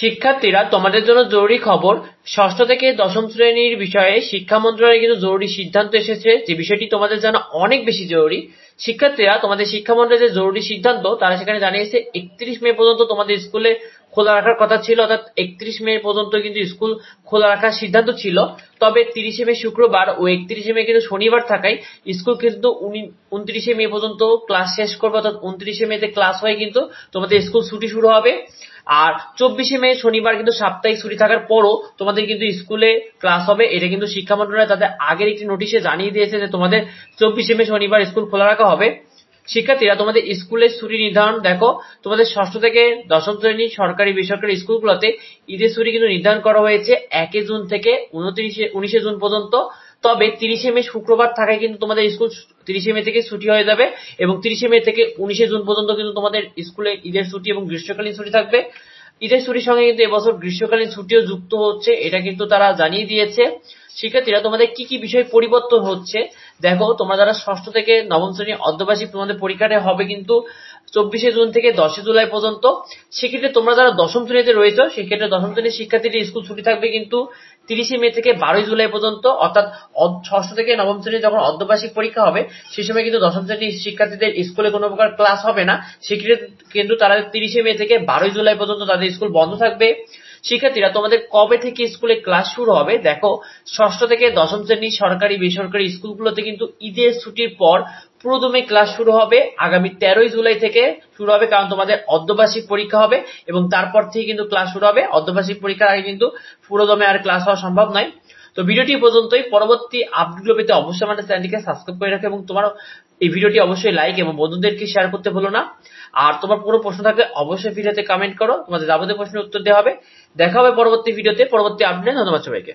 শিক্ষার্থীরা, তোমাদের জন্য জরুরি খবর, ষষ্ঠ থেকে দশম শ্রেণির বিষয়ে শিক্ষা মন্ত্রণালয়ের কিন্তু জরুরি সিদ্ধান্ত এসেছে, যে বিষয়টি তোমাদের জানা অনেক বেশি জরুরি। শিক্ষার্থীরা, তোমাদের শিক্ষা মন্ত্রণালয়ের যে জরুরি সিদ্ধান্ত, তারা সেখানে জানিয়েছে, একত্রিশ মে পর্যন্ত তোমাদের স্কুলে খোলা রাখার কথা ছিল, অর্থাৎ একত্রিশ মে পর্যন্ত কিন্তু স্কুল খোলা রাখার সিদ্ধান্ত ছিল। তবে তিরিশে মে শুক্রবার ও একত্রিশে মে কিন্তু শনিবার থাকায় স্কুল কিন্তু উনত্রিশে মে পর্যন্ত ক্লাস শেষ করবে, অর্থাৎ উনত্রিশে মেতে ক্লাস হয় কিন্তু তোমাদের স্কুল ছুটি শুরু হবে। আর চব্বিশে মে শনিবার কিন্তু সাপ্তাহিক ছুটি থাকার পরও তোমাদের কিন্তু স্কুলে ক্লাস হবে। এটা কিন্তু শিক্ষা মন্ত্রণালয় তাদের আগের একটি নোটিশে জানিয়ে দিয়েছে যে তোমাদের চব্বিশে মে শনিবার স্কুল খোলা রাখা হবে। শিক্ষার্থীরা, তোমাদের স্কুলের ছুটি নির্ধারণ, দেখো, তোমাদের ষষ্ঠ থেকে দশম শ্রেণি সরকারি বেসরকারি স্কুলগুলোতে ঈদের ছুটি কিন্তু নির্ধারণ করা হয়েছে একে জুন থেকে উনত্রিশে উনিশে জুন পর্যন্ত। তবে তিরিশে মে শুক্রবার থাকায় কিন্তু তোমাদের স্কুল তিরিশে মে থেকে ছুটি হয়ে যাবে এবং তিরিশে মে থেকে উনিশে জুন পর্যন্ত কিন্তু তোমাদের স্কুলে ঈদের ছুটি এবং গ্রীষ্মকালীন ছুটি থাকবে। ঈদের ছুটির সঙ্গে কিন্তু এবছর গ্রীষ্মকালীন ছুটিও যুক্ত হচ্ছে, এটা কিন্তু তারা জানিয়ে দিয়েছে। শিক্ষার্থীরা, তোমাদের কি কি বিষয় পরিবর্তন হচ্ছে? দেখো, তোমরা যারা ষষ্ঠ থেকে নবম শ্রেণি অর্ধবার্ষিক তোমাদের পরীক্ষাটা হবে কিন্তু চব্বিশে জুন থেকে দশই জুলাই পর্যন্ত। সেক্ষেত্রে তোমরা যারা দশম শ্রেণীতে রয়েছে, সেক্ষেত্রে দশম শ্রেণির শিক্ষার্থীদের স্কুল ছুটি থাকবে কিন্তু তিরিশে মে থেকে বারোই জুলাই পর্যন্ত, অর্থাৎ ষষ্ঠ থেকে নবম শ্রেণির যখন অর্ধবার্ষিক পরীক্ষা হবে সেই সময় কিন্তু দশম শ্রেণির শিক্ষার্থীদের স্কুলে কোনো প্রকার ক্লাস হবে না। সেক্ষেত্রে কিন্তু তারা তিরিশে মে থেকে বারোই জুলাই পর্যন্ত তাদের স্কুল বন্ধ থাকবে। শিক্ষার্থীরা, তোমাদের কবে থেকে স্কুলে ক্লাস শুরু হবে? দেখো, ষষ্ঠ থেকে দশম শ্রেণির সরকারি, বেসরকারি স্কুলগুলোতে কিন্তু ঈদের ছুটির পর পুরোদমে ক্লাস শুরু হবে আগামী তেরোই জুলাই থেকে শুরু হবে, কারণ তোমাদের অর্ধবার্ষিক পরীক্ষা হবে এবং তারপর থেকে কিন্তু ক্লাস শুরু হবে। অর্ধবার্ষিক পরীক্ষার আগে কিন্তু পুরোদমে আর ক্লাস হওয়া সম্ভব নয়। তো ভিডিওটি পর্যন্তই। পরবর্তী আপডেটগুলো পেতে অবশ্যই আমাদের চ্যানেলটিকে সাবস্ক্রাইব করে রাখো এবং তোমার এই ভিডিওটি অবশ্যই লাইক এবং বন্ধুদেরকে শেয়ার করতে ভুলো না। আর তোমার কোনো প্রশ্ন থাকলে অবশ্যই ভিডিওতে কমেন্ট করো। তোমাদের যাবতীয় প্রশ্নের উত্তর দেওয়া হবে। দেখা হবে পরবর্তী ভিডিওতে। পরবর্তী আপডেট ধন্যবাদ সবাইকে।